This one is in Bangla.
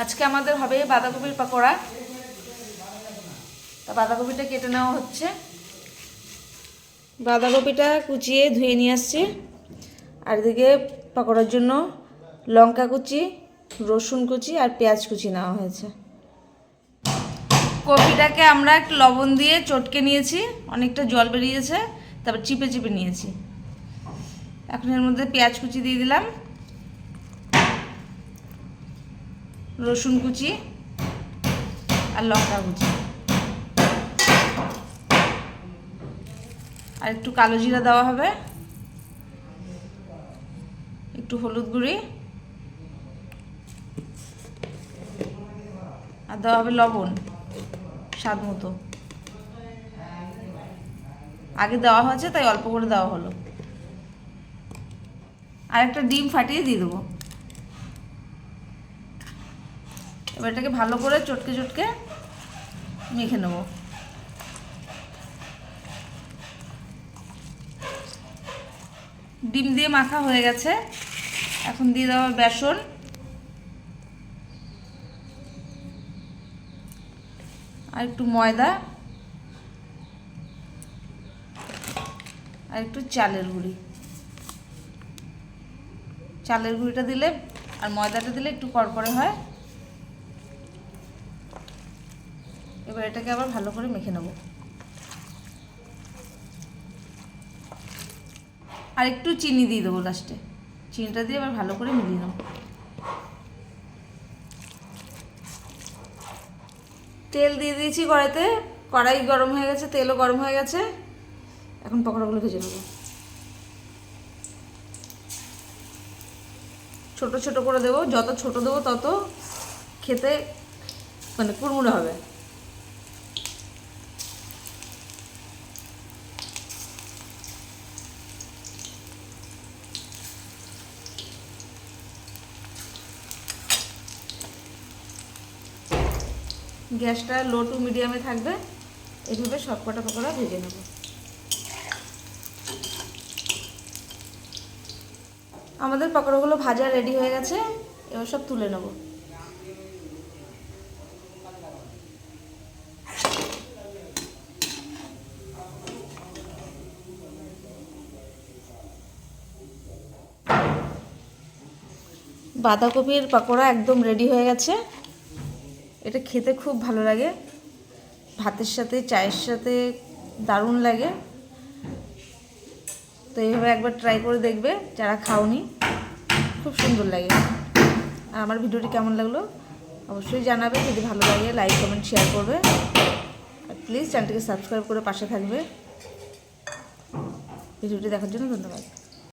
আজকে আমাদের হবে বাঁধাকপির পাকোড়া। তা বাঁধাকপিটা কেটে নেওয়া হচ্ছে। বাঁধাকপিটা কুচিয়ে ধুয়ে নিয়ে আসছি। আর এদিকে পাকোড়ার জন্য লঙ্কা কুচি, রসুন কুচি আর পেঁয়াজ কুচি নেওয়া হয়েছে। কপিটাকে আমরা একটু লবণ দিয়ে চটকে নিয়েছি। অনেকটা জল বেরিয়েছে, তারপর চিপে চিপে নিয়েছি। এখন এর মধ্যে পেঁয়াজ কুচি দিয়ে দিলাম। রসুন কুচি আর লঙ্কা কুচি। আর একটু কালো জিরা দেওয়া হবে। একটু হলুদ গুঁড়ি। আর দেওয়া হবে লবণ, স্বাদ মতো। আগে দেওয়া হয়েছে, তাই অল্প করে দেওয়া হলো। আর একটা ডিম ফাটিয়ে দিয়ে দেবো। এবার এটাকে ভালো করে চটকে চটকে মেখে নেব। ডিম দিয়ে মাখা হয়ে গেছে। এখন দিয়ে দেওয়া বেসন। আর একটু ময়দা। আর একটু চালের গুঁড়ি। চালের গুঁড়িটা দিলে আর ময়দাটা দিলে একটু কড়কড়ে হয়। এবার এটাকে আবার ভালো করে মেখে নেব। আর একটু চিনি দিয়ে দেবো লাস্টে চিনিটা দিয়ে আবার ভালো করে মিলিয়ে নেব। তেল দিয়ে দিয়েছি কড়াইতে। কড়াই গরম হয়ে গেছে, তেলও গরম হয়ে গেছে। এখন পকোড়াগুলো ভেজে নেব। ছোট ছোট করে দেবো, যত ছোট দেবো তত খেতে মানে কুড়মুড়ে হবে। গ্যাসটা লো টু মিডিয়ামে থাকবে। এভাবে সব কটা পকোড়া ভেজে নেব। আমাদের পকোড়াগুলো ভাজা রেডি হয়ে গেছে। এবার সব তুলে নেব। বাঁধাকপির পাকোড়া একদম রেডি হয়ে গেছে। এটা খেতে খুব ভালো লাগে। ভাতের সাথে, চায়ের সাথে দারুণ লাগে। তো এইভাবে একবার ট্রাই করে দেখবে যারা খাওনি। খুব সুন্দর লাগে। আর আমার ভিডিওটি কেমন লাগল অবশ্যই জানাবে। যদি ভালো লাগে লাইক কমেন্ট শেয়ার করবে। আর প্লিজ চ্যানেলটিকে সাবস্ক্রাইব করে পাশে থাকবে। ভিডিওটি দেখার জন্য ধন্যবাদ।